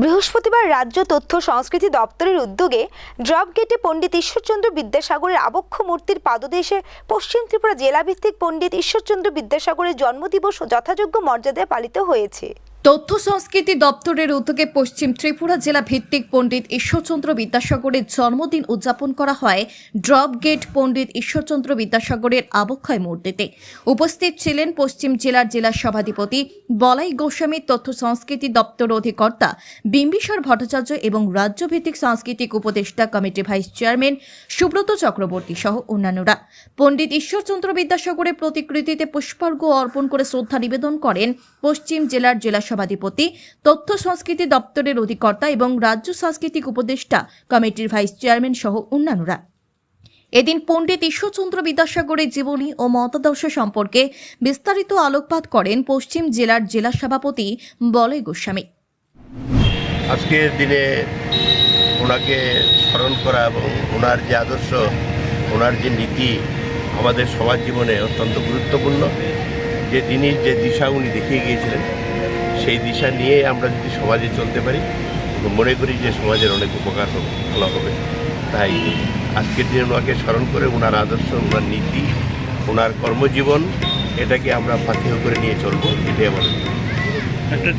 বৃহস্পতিবার রাজ্য তথ্য সংস্কৃতি দপ্তরের উদ্যোগে ড্রপ গেটে পণ্ডিত ঈশ্বরচন্দ্র বিদ্যাসাগরের আবক্ষ মূর্তির পাদদেশে পশ্চিম ত্রিপুরা জেলাভিত্তিক পণ্ডিত ঈশ্বরচন্দ্র বিদ্যাসাগরের জন্মদিবস যথাযোগ্য মর্যাদায় পালিত হয়েছে। তথ্য সংস্কৃতি দপ্তরের উদ্যোগে পশ্চিম ত্রিপুরা জেলা ভিত্তিক পণ্ডিত ঈশ্বরচন্দ্র বিদ্যাসাগরের জন্মদিন উদযাপন করা হয় ড্রপ গেট পণ্ডিত ঈশ্বরচন্দ্র বিদ্যাসাগরের আবক্ষয় মূর্তিতে। উপস্থিত ছিলেন পশ্চিম জেলার জেলা সভাধিপতি বলাই গোস্বামী তথ্য সংস্কৃতি দপ্তর অধিকর্তা বিম্বিসার ভট্টাচার্য এবং রাজ্যভিত্তিক সাংস্কৃতিক উপদেষ্টা committee vice chairman Subrata Chakraborty সহ অন্যান্যরা। পণ্ডিত ঈশ্বরচন্দ্র বিদ্যাসাগরের প্রতিকৃতিতে পুষ্পার্ঘ অর্পণ করে শ্রদ্ধা নিবেদন করেন পশ্চিম জেলার জেলা সভাধিপতি তথ্য সংস্কৃতি দপ্তরের অধিকর্তা এবং রাজ্য সাংস্কৃতিক উপদেষ্টা, কমিটির ভাইস চেয়ারম্যান সহ অন্যান্যরা। এদিন পণ্ডিত ঈশ্বরচন্দ্র বিদ্যাসাগরের জীবনী ও মতাদর্শ সম্পর্কে বিস্তারিত আলোকপাত করেন পশ্চিম জেলার জেলা সভাপতি বলয় গোস্বামী। আজকের দিনে ওনাকে স্মরণ করা এবং ওনার যে আদর্শ, ওনার যে নীতি আমাদের সবার জীবনে অত্যন্ত গুরুত্বপূর্ণ। যে তিনি যে দিশা উনি দেখিয়ে গিয়েছিলেন সেই দিশা নিয়ে আমরা যদি সমাজে চলতে পারি মনে করি যে সমাজের অনেক উপকার হবে, ভালো হবে। তাই আজকের দিনে ওনাকে স্মরণ করে ওনার আদর্শ, ওনার নীতি, ওনার কর্মজীবন, এটাকে আমরা পাথেয় করে নিয়ে চলবো, এটাই আমাদের।